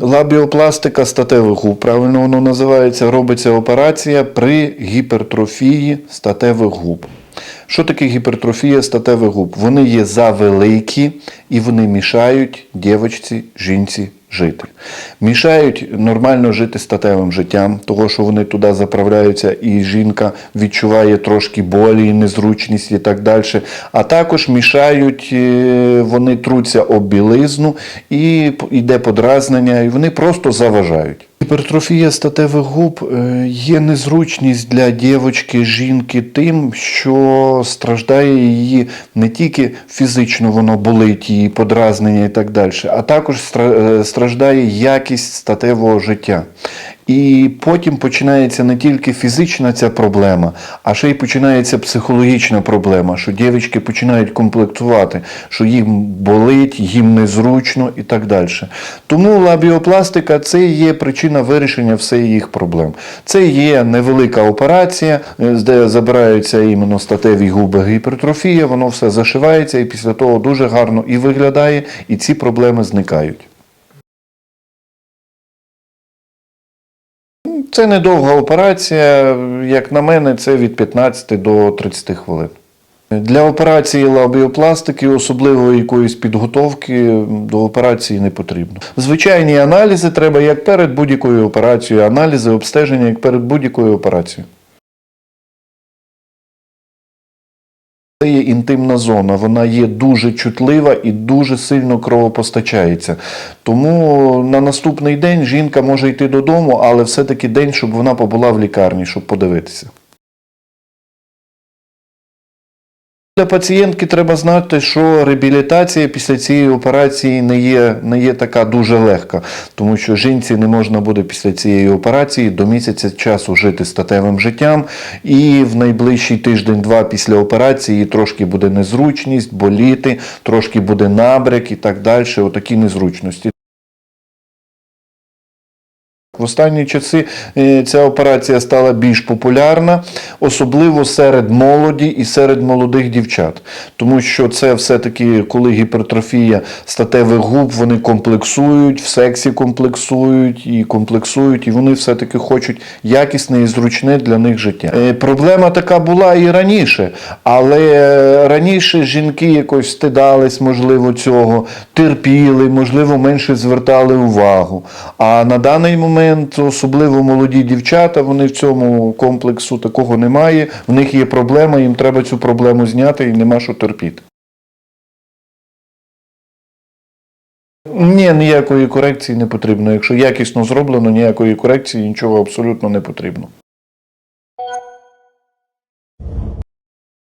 Лабіопластика статевих губ. Правильно воно називається. Робиться операція при гіпертрофії статевих губ. Що таке гіпертрофія статевих губ? Вони є завеликі і вони мішають дівчинці, жінці жити. Мішають нормально жити статевим життям, того що вони туди заправляються, і жінка відчуває трошки болі, незручність і так далі. А також мішають, е, вони труться об білизну і йде подразнення, і вони просто заважають. Гіпертрофія статевих губ е, є незручність для дівчинки, жінки тим, що страждає її не тільки фізично воно болить, її подразнення і так далі, а також е, страждає якість статевого життя. І потім починається не тільки фізична ця проблема, а ще й починається психологічна проблема, що дівчатки починають комплектувати, що їм болить, їм незручно і так далі. Тому лабіопластика це є причина вирішення всіх їх проблем. Це є невелика операція, е, де забираються іменно статеві губи гіпертрофія, воно все зашивається і після того дуже гарно і виглядає, і ці проблеми зникають. Це недовга операція, як на мене, це від 15 до 30 хвилин. Для операції лабіопластики особливо якоїсь підготовки до операції не потрібно. Звичайні аналізи треба як перед будь-якою операцією, аналізи, обстеження як перед будь-якою операцією. Це є інтимна зона, вона є дуже чутлива і дуже сильно кровопостачається. Тому на наступний день жінка може йти додому, але все-таки день, щоб вона побула в лікарні, щоб подивитися. Для пацієнтки треба знати, що реабілітація після цієї операції не є, не є така дуже легка, тому що жінці не можна буде після цієї операції до місяця часу жити статевим життям, і в найближчий тиждень-два після операції трошки буде незручність, боліти, трошки буде набряк і так далі. Отакі незручності. В останні часи е, ця операція стала більш популярна, особливо серед молоді і серед молодих дівчат. Тому що це все-таки, коли гіпертрофія статевих губ, вони комплексують, в сексі комплексують і комплексують, і вони все-таки хочуть якісне і зручне для них життя. Е, Проблема така була і раніше, але раніше жінки якось стидались, можливо, цього, терпіли, можливо, менше звертали увагу. А на даний момент, особливо молоді дівчата, вони в цьому комплексу такого немає. В них є проблема, їм треба цю проблему зняти і нема що терпіти. Ні, ніякої корекції не потрібно. Якщо якісно зроблено, ніякої корекції, нічого абсолютно не потрібно.